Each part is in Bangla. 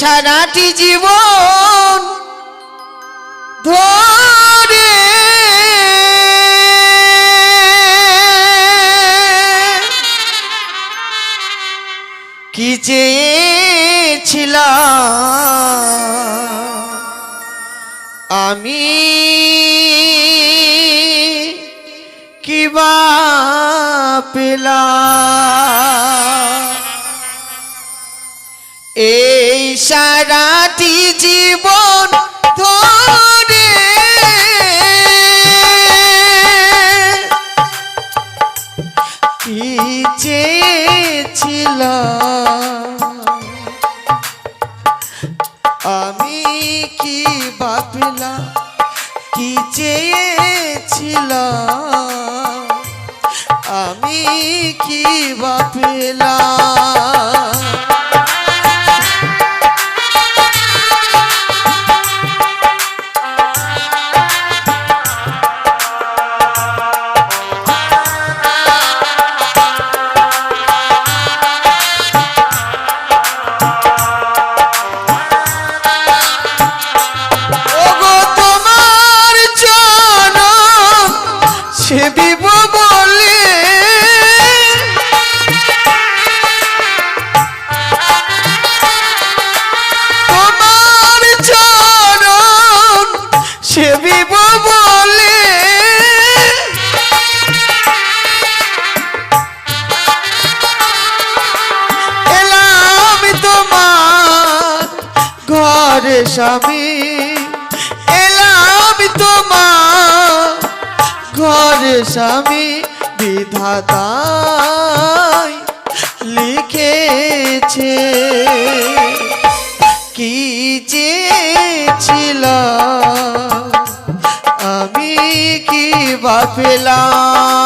সারাটি জীবন ধরে। কি চেয়েছিলাম আমি? কিবা পেলাম? সারাটি জীবন ধরে। চেয়েছিল আমি কি ভাবলাম কি চেয়েছিল আমি কি ভাবলাম সে দিব বলে এলাম তোমার ঘরে ঘরে স্বামী বিধাতায় লিখেছে। ভাবলাম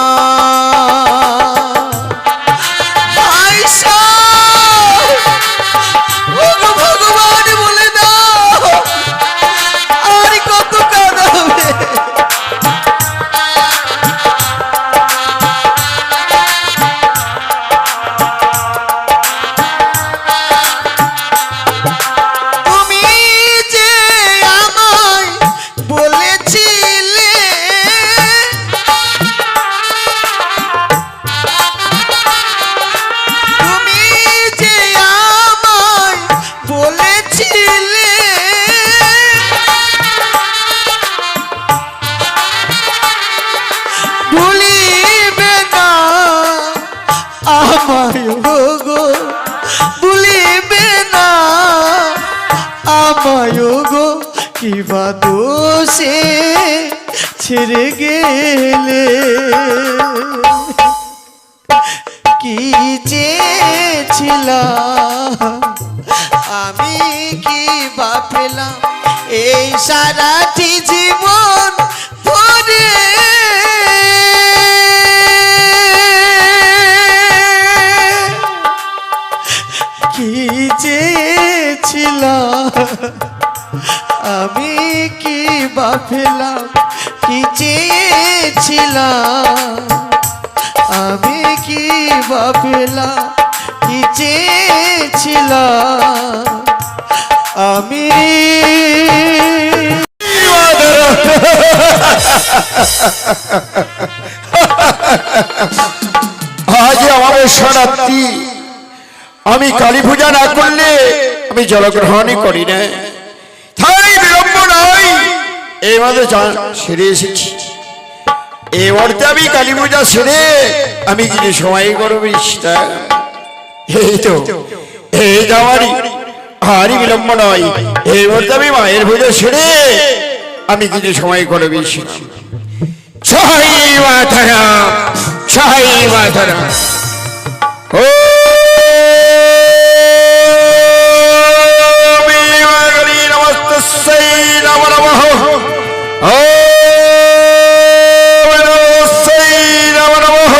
ভুলিবে না। আমায় গো, কিবা দোষে ছেড়ে গেলে। কি চেয়েছিল আমি কি ভাবলাম এই সারাটি জীবন ধরে আমি কি ভাবলাম কি চেয়েছিলাম? আমি কি ভাবলাম কি চেয়েছিল আমি আজ আমাদের রাত্রি আমি কালী পূজা না করলে আমি জলগ্রহণই করি না। তাই বিলম্ব এই সেরে এসেছি। এই মুহূর্তে আমি কালী পূজা সেরে আমি কিছু সময় করব এই তো, এই যাওয়ারই হারি বিলম্ব নয় এই মুহূর্তে আমি মায়ের পূজা সেরে আমি কিছু সময় করব ছয় মাতারাম ও নমো নমঃ ও নমস্তস্যৈ নমো নমঃ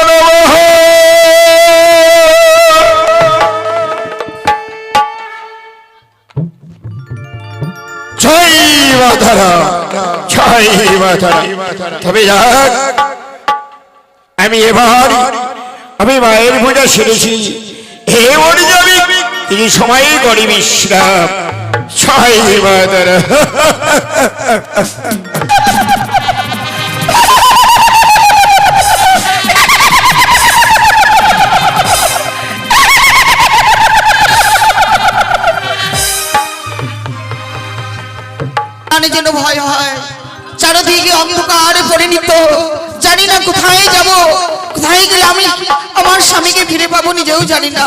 নমো তবে আমি এবার আমি মায়ের পূজা সেরেছি তিনি সময় করি বিশ্রাম। ছয় যেন ভয় হয়, চারদিকে অন্ধকারে পরিণত। জানি না কোথায় যাব, কোথায় গেলে আমি আমার স্বামীকে ফিরে পাবো নিজেও জানি না।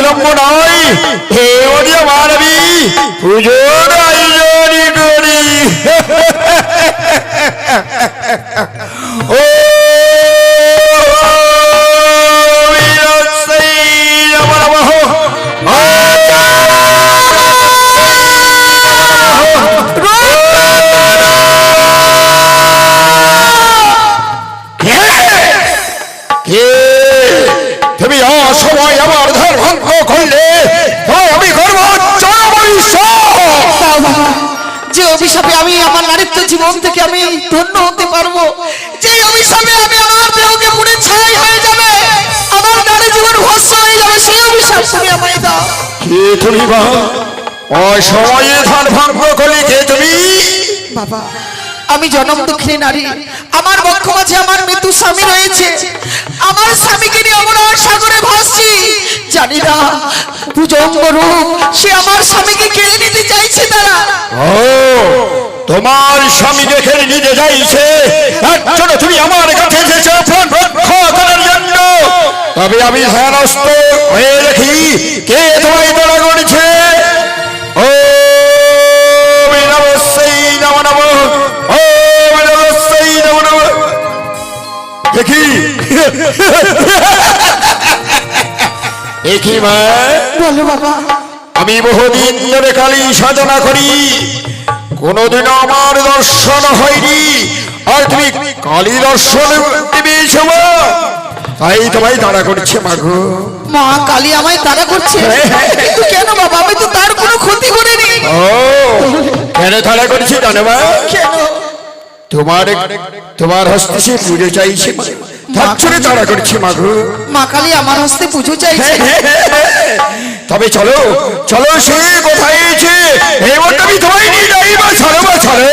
বিলম্ব নয় হে ওরিয়া মানবী পুজোর আয়োজনই করি ধন্য হতে পারব। যে অভিশাপে আমি আমার দেহকে পুড়ে ছাই হয়ে যাবে আমার নারী জীবন ভস্ম হয়ে যাবে সেই অভিশাপ তুমি আমায় দাও। কে তুমি বা? অসময়ে ধার ভঙ্গ করলে কে তুমি? বাবা আমি জনম দুঃখিনী নারী। আমার বক্ষ মাঝে আমার মৃত্যু স্বামী রয়েছে। আমার স্বামীকে নিয়ে আমরা সাগরে ভাসছি। জানি না ভুজঙ্গ রূপ সে আমার স্বামীকে কেড়ে নিতে চাইছে তারা। ও তোমার স্বামী দেখে নিজে যাইছে। জন্য তুমি আমার কাছে এসেছ প্রাণ রক্ষা করার জন্য। তবে আমি ধ্যানস্থ হয়ে দেখি কে তোমায় তারা করেছে? ও দেখি। দেখি মা। বলো বাবা। আমি বহুদিন ধরে কালী সাধনা করি। কোনোদিনও আমার দর্শন হয়নি। আর তুমি কালী দর্শন তাই তোমায় দাঁড়া করছে মাঘো মা কালী আমায় তারা করছে। কিন্তু কেন বাবা? আমি তো তার কোনো ক্ষতি করিনি। ও কেন তাড়া করছি জানো মা? কেন? তোমার তোমার হস্তে সে পুজো চাইছে জন্য তাড়া করছে মাঘো মা কালী আমার হস্তে পুজো চাইছে। তবে চলো চলো সে কোথায় আছে। এই মনটা আমি তোমায় নিয়ে যাই বা ছাড়ো বা ছাড়ো।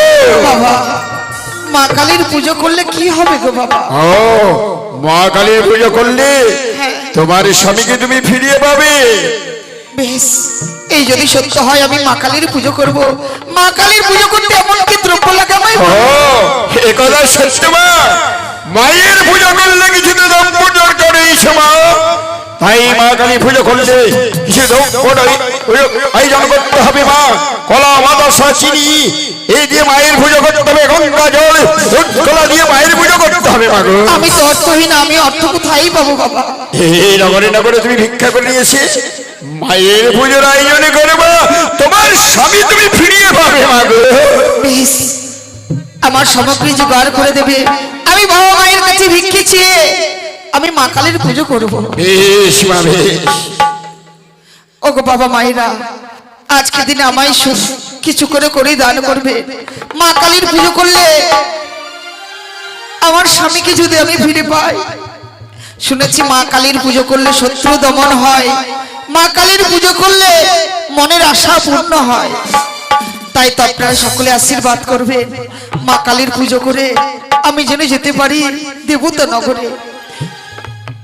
বাবা মা কালীর পুজো করলে কি হবে গো বাবা? ও মা কালীর পুজো করলে তোমার স্বামীকে তুমি ফিরিয়ে পাবে। বেশ এই যদি সত্য হয় আমি মা কালীর পুজো করব। মা কালীর পুজো করতে এমন কি দ্রব্য লাগে আমায়? ও এ কথা সত্য মা। মায়ের পুজো করলে কিছু দরকার এই সময়? তাই মা কালী পুজো করলে কিছু আয়োজন করতে হবে মা। কলা মাদশা চিনি এই দিয়ে মায়ের পুজো করতে হবে গঙ্গা জল কলা দিয়ে মায়ের পুজো করতে হবে মা আমি তো অর্থহীন আমি অর্থ কোথায় পাবো বাবা? এই নগরে নগরে তুমি ভিক্ষা করে নিয়েছে মায়ের পুজোর আয়োজনে করব। তোমার স্বামী তুমি ফিরিয়ে পাবে মা গো। বেশ। আমার সামগ্রী জোগাড় করে দেবে। আমি বাবা মায়ের কাছে ভিক্ষে চেয়ে আমি মা কালীর পুজো করব। বেশ মা বেশ। ওগো বাবা মায়েরা আজকে দিনে আমায় কিছু করে করে দান করবে। মা কালীর পুজো করলে আমার স্বামীকে যদি আমি ফিরে পাই। শুনেছি মা কালীর পুজো করলে শত্রু দমন হয়। মা কালীর পুজো করলে মনের আশা পূর্ণ হয়। তাই তো আপনারা সকলে আশীর্বাদ করবেন মা কালীর পুজো করে আমি যেন যেতে পারি দেবতা নগরে।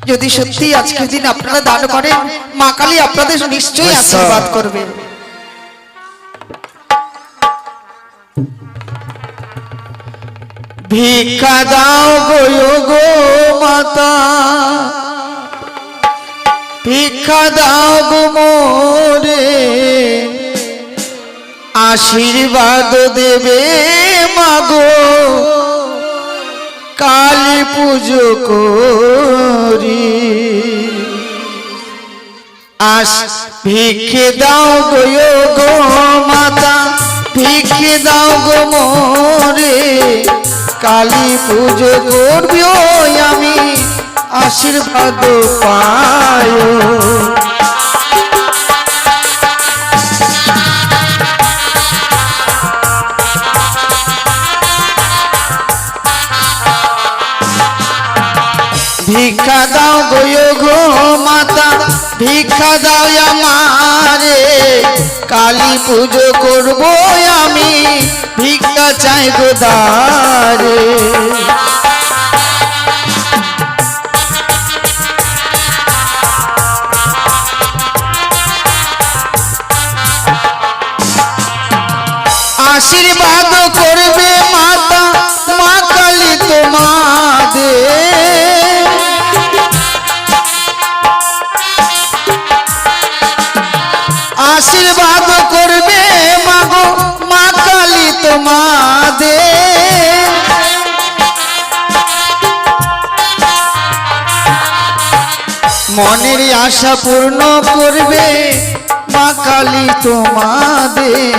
যদি সত্যি আজকের দিন আপনারা দান করেন মা কালী আপনাদের নিশ্চয়ই আশীর্বাদ করবেন ভিক্ষা দাও গো গো মাতা। ভিক্ষা দাও গো মোরে। আশীর্বাদ দেবে মাগো। কালী পুজো করি। আস, ভিক্ষে দাও গো গো মাতা, ভিক্ষে দাও গো মোরে। কালী পুজো করবি আমি, আশীর্বাদ পায় ভিক্ষা দাও গো গো মাতা, ভিক্ষা দাও আমারে। কালী পুজো করব আমি, ভিক্ষা চাই গো দারে। আশীর্বাদ তোমাদের। মনের আশা পূর্ণ করবে মা কালী তোমাদের।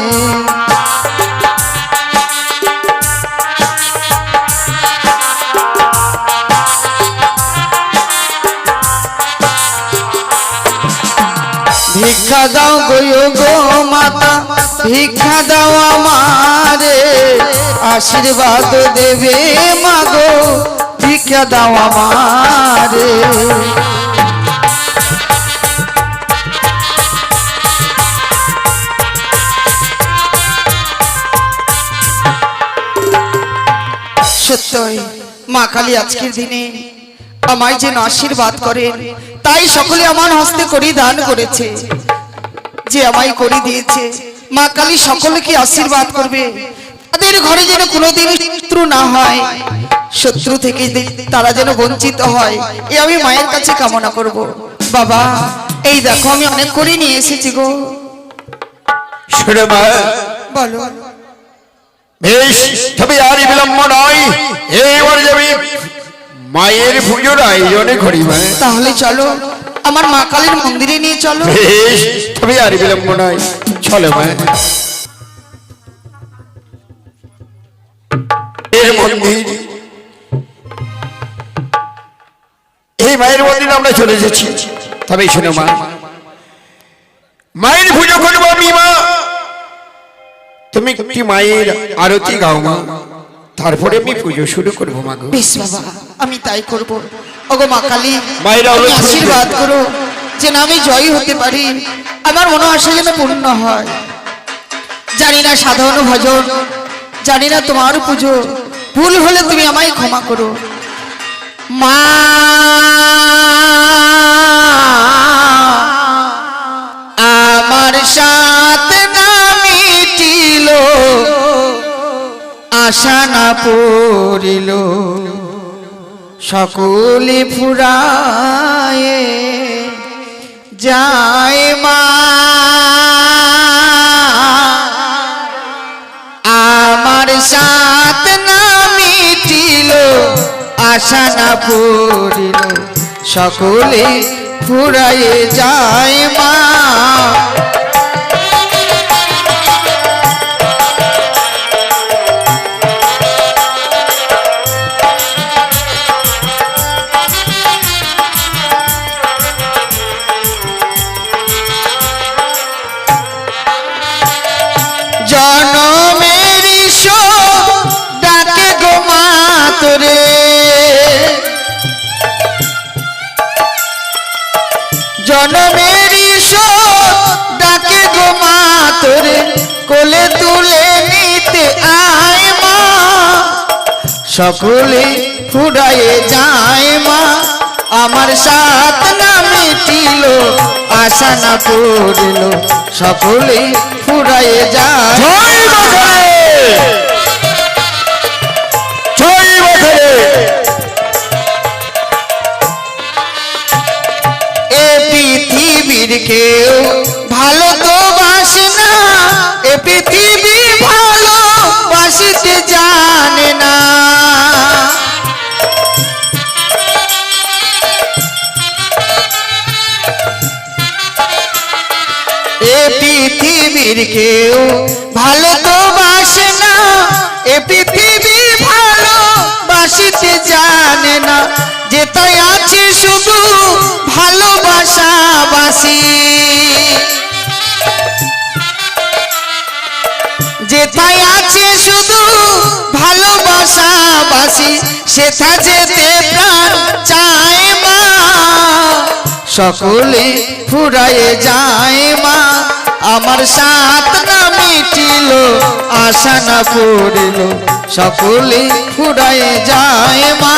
ভিক্ষা দাও গো মাতা। ভিক্ষা দাও আমারে, আশীর্বাদ দেবে মাগো ভিক্ষা দাও আমারে। সত্যই, মা কালী আজকের দিনে আমায় যেন আশীর্বাদ করেন, তাই সকলে আমার হস্তে করি দান করেছে, যে আমায় করে দিয়েছে মা কালী সকলকে আশীর্বাদ করবে? তাদের ঘরে যেন কোনোদিন শত্রু না হয়। শত্রু থেকে তারা যেন বঞ্চিত হয় এ আমি মায়ের কাছে কামনা করব। বাবা এই দেখো আমি অনেক করে নিয়ে এসেছি গো। শুনে মা। বলো। বেশ তবে আর বিলম্ব নয়। এবার যাবি মায়ের পুজোর আয়োজনে করি তাহলে চলো। আমার মা কালীর মন্দিরে নিয়ে চলো। তবে আর বিলম্ব নয়। চলো মা। এর মন্দির। এই মায়ের মন্দিরে আমরা চলে এসেছি। তবে শোনো মা। মায়ের পুজো করব আমি মা। তুমি একটি মায়ের আরতি গাও মা। তারপরে আমি পুজো শুরু করব মা গো। বেশ বাবা আমি তাই করব। ওগো মা কালী মায়ের তুমি আশীর্বাদ করো যে আমি জয়ী হতে পারি। আমার মনে আশা যেন পূর্ণ হয়। জানি না সাধারণ ভজন জানি না তোমার পুজো। ভুল হলে তুমি আমায় ক্ষমা করো। মা! আমার সাথে আশা না পড়িল। সকলে ফুরায়ে যায় মা। আমার সাথ না মিটিল আশা না পড়িল। সকলে ফুরায়ে যায় মা। জনমের ডাকে গো মা তোরে। জনমের গো কোলে তুলে সকলে ফুরায়ে যায় মা, আমার সাথ না মিটিল আশা না পড়ল সকলে ফুরাইয়ে যায়। এ পৃথিবীর কেউ যেথায় আছে শুধু ভালোবাসা বাসি সেথা যেতে চায় মা। সকলে ফুরায়ে যায় মা। আমার সাত না মিটিল, আশা না পড়িল সকলে ফুরায়ে যায় মা।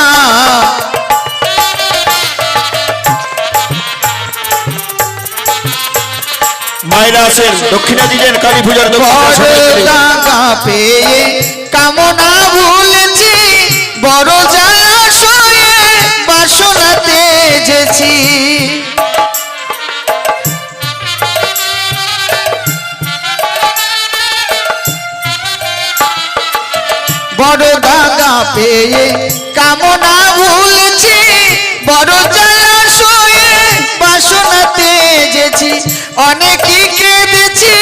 মায়েরা আছেন দক্ষিণা দিলেন কালী পূজার পেয়ে কামনা ভুলেছি বড় জলাশয়ে বাসনা তেজেছি বড় দাগা পেয়ে কামনা ভুলছি বড় জলাশয়ে বাসনা তেজেছি অনেকই কেঁদেছি,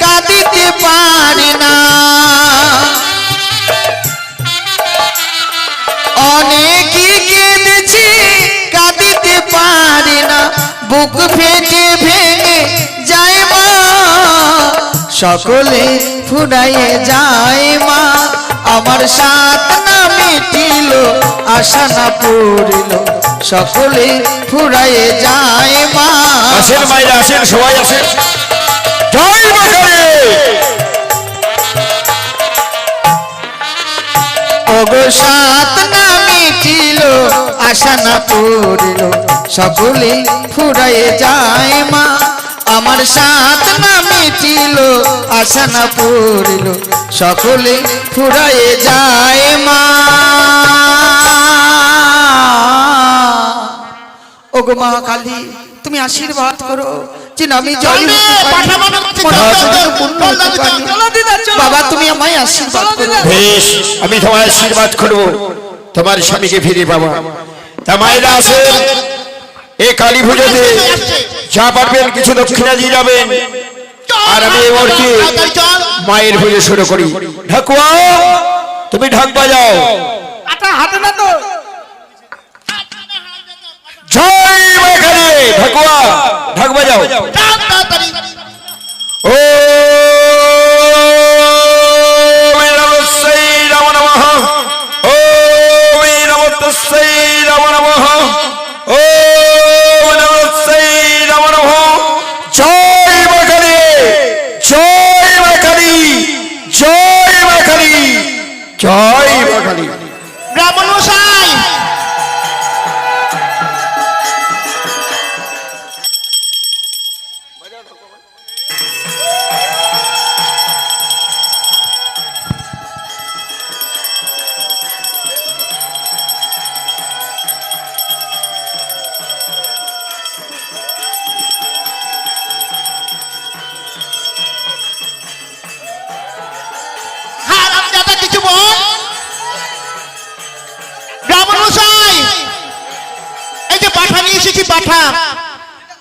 কাঁদিতে পারি না। পারি না। বুক ফেটে ভেঙে যায় মা, সকলে ফুরাইয়ে যায় মা। আমার সাত না মিটিল আশা না পড়িল সকলে ফুরাইয়ে যায় মা। আসেন মায়েরা আসেন সবাই আসেন। জয় মা ওগো সাত না মিটিল আশা না পড়িল সকলে ফুরাইয়ে যায় মা। আমার সাত না মিটিল আশা না পড়িল সকলে ফুরাইয়ে যায় মা। ওগো মা কালী তুমি আশীর্বাদ করো যে আমি জয়। বাবা তুমি আমায় আশীর্বাদ করো। বেশ আমি তোমার আশীর্বাদ করব। তোমার স্বামীকে ফিরে বাবা তা মায়েরা আসেন। এই কালী পুজোতে যা পারবেন কিছু দক্ষিণা দিয়ে যাবেন। আর আমি এই মুহূর্তে মায়ের পুজো শুরু করি। ঢাকুয়া তুমি ঢাক বাজাও। জয় মা কালী। ঢাকুয়া ঢাক বাজাও।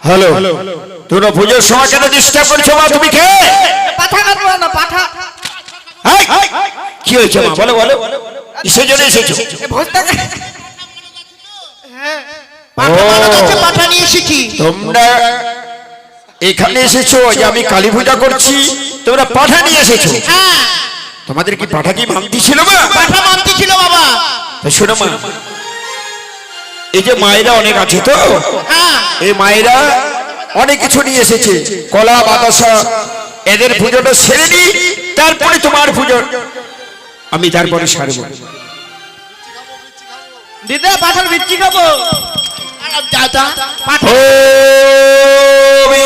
হ্যালো। পুজোর সময় কেন ডিস্টার্ব করছ মা? তুমি কে? পাঠা কাটবো না পাঠা। কি হয়েছে মা? বলো বলো। কিসের জন্য এসেছ? পাঠা নিয়ে তোমরা এখানে এসেছ যে আমি কালী পূজা করছি। তোমরা পাঠা নিয়ে এসেছ। হ্যাঁ। তোমাদের কি পাঠা কি মানতি ছিল মা? পাঠা মানতে ছিল বাবা। তা শোনো মা। এই যে মায়েরা অনেক আছে তো? হ্যাঁ। এই মায়েরা অনেক কিছু নিয়ে এসেছে। কলা বাতাসা এদের পুজোটা সেরে নি তারপরে তোমার পুজো। আমি তারপরে সারবো। দিদা পাঠার বিচ্ছি খাব। দাদা পাঠা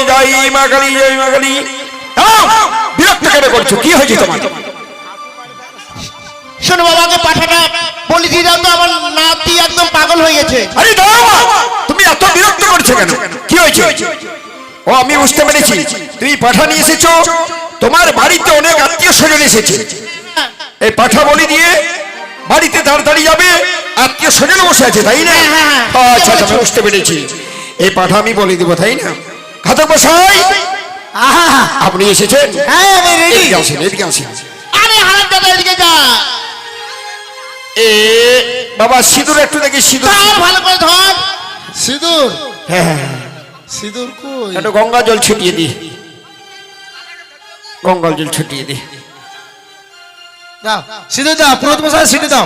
জয় মা কালী জয় মা কালী। দাও, বিরক্ত কেন করছ? কি হয়েছে তোমার? শোনো বাবাকে পাঠাটা। বলি দিয়ে দাও তো আমার নাতি একদম পাগল হয়ে গেছে। আরে দাও তুমি এত বিরক্ত করছ কেন? কি হয়েছে? ও আমি বুঝতে পেরেছি। তুমি পাঠা নিয়ে এসেছ। তোমার বাড়িতে অনেক আত্মীয় স্বজন এসেছে। এই পাঠা বলি দিয়ে বাড়িতে তাড়াতাড়ি যাবে আত্মীয় স্বজন বসে আছে তাই না? হ্যাঁ, হ্যাঁ। আচ্ছা আচ্ছা আমি বুঝতে পেরেছি। এই পাঠা আমি বলে দিব তাই না? ঘাতক বসাই আহা। আপনি এসেছেন? হ্যাঁ আমি রেডি আসেন এদিকে আসেন। আরে হারাম দাদা এদিকে যা। এ বাবা সিঁদুর একটু দেখি সিঁদুর ভালো করে ধর। সিঁদুর? হ্যাঁ হ্যাঁ, হ্যাঁ। সিঁদুর কই? একটু গঙ্গা জল ছিটিয়ে দি। গঙ্গা জল ছিটিয়ে দি। দাও সিঁদুর দাও পুরোহিত মশাই সিঁদুর দাও।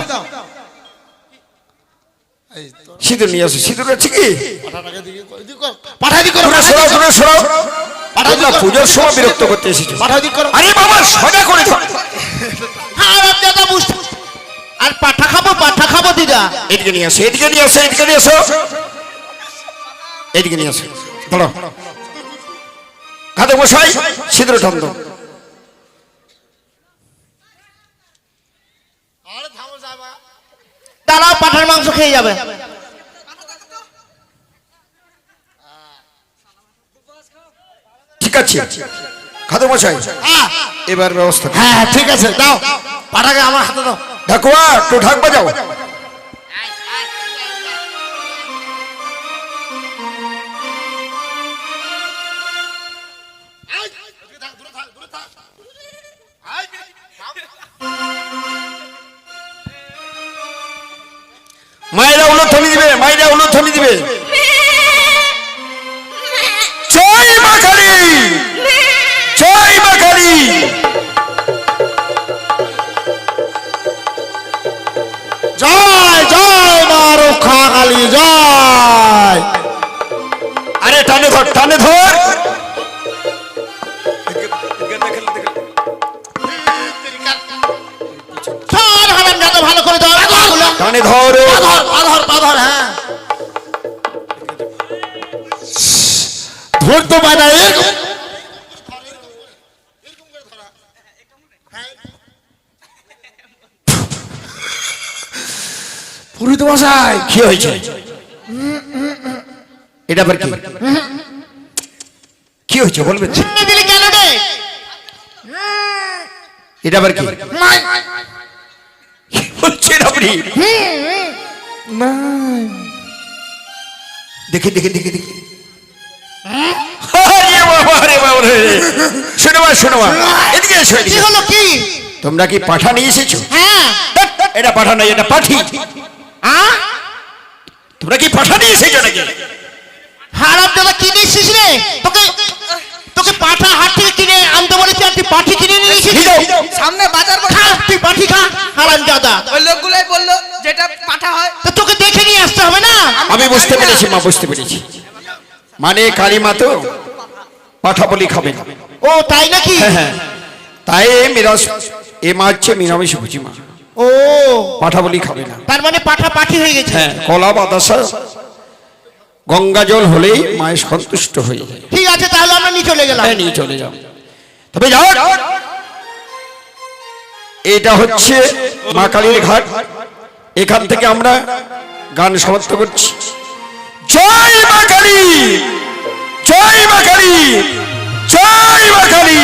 এই তো। সিঁদুর নিয়ে আসো সিঁদুর আছে কি? পাঠাটাকে দিকে কর, পাঠা সরাও সরাও। পাঠা দি পুজোর সময় বিরক্ত করতে এসেছ। পাঠা দি করো। আরে বাবা করে দাদা বুঝতে আর পাঠা খাব পাঠা খাব দিদা। এদিকে নিয়ে আসো এদিকে নিয়ে আসো এদিকে নিয়ে আসো। এদিকে নিয়ে আসো ধরো। খাদে মশাই সিঁদুর টান দাও তারাও পাঠার মাংস খেয়ে যাবে। ঠিক আছে। খাদে মশাই এবার ব্যবস্থা করো। হ্যাঁ ঠিক আছে দাও। পাঠাকে আমার হাতে দাও। ঢাকুয়া একটু ঢাক বাজাও। মায়েরা উলুধ্বনি দিবে মায়েরা উলুধ্বনি দিবে। টানে ধর। ভালো করে ধর। টানে ধর। ধর ধর হ্যাঁ। ধরতে পায় এরকম পুরোহিত মশাই। কি হয়েছে? এটা আবার কি? কি হয়েছে? বলবেন এটা আবার কি? কি বলছেন আপনি? দেখি দেখি দেখি দেখি। এদিকে এসো, এদিকে। হলো কি? তোমরা কি পাঠা নিয়ে এসেছ? হ্যাঁ। এটা পাঠা নাই এটা পাঠি। তোমরা কি পাঠা নিয়ে এসেছ নাকি? হারাম দাদা কিনে এসেছিস রে? তোকে তোকে পাঠা হাট থেকে কিনে আনতে বলেছি আর তুই পাঠি কিনে নিয়ে এসেছিস সামনে বাজার খা তুই পাঠি খা হারাম দাদা ওই লোকগুলাই বলল যেটা পাঠা হয়। তো তোকে দেখে নিয়ে আসতে হবে না? আমি বুঝতে পেরেছি মা বুঝতে পেরেছি। মানে কালী মা তো পাঠা বলি খাবে। না ও তাই নাকি? হ্যাঁ, হ্যাঁ। তাই মিরাস এ মা হচ্ছে মিরামিষ ভুজি মা ও। পাঠা বলি খাবে না। তার মানে পাঠা পাঠি হয়ে গেছে। হ্যাঁ কলা বাতাসা গঙ্গা জল হলেই মায়ের সন্তুষ্ট হয়ে যায় ঠিক আছে তাহলে আমরা নিয়ে চলে গেলাম। হ্যাঁ, নিয়ে চলে যাও। তবে যাও। এটা হচ্ছে মা কালীর ঘাট। এখান থেকে আমরা গান সমাপ্ত করছি। জয় মা কালী! জয় মা কালী! জয় মা কালী!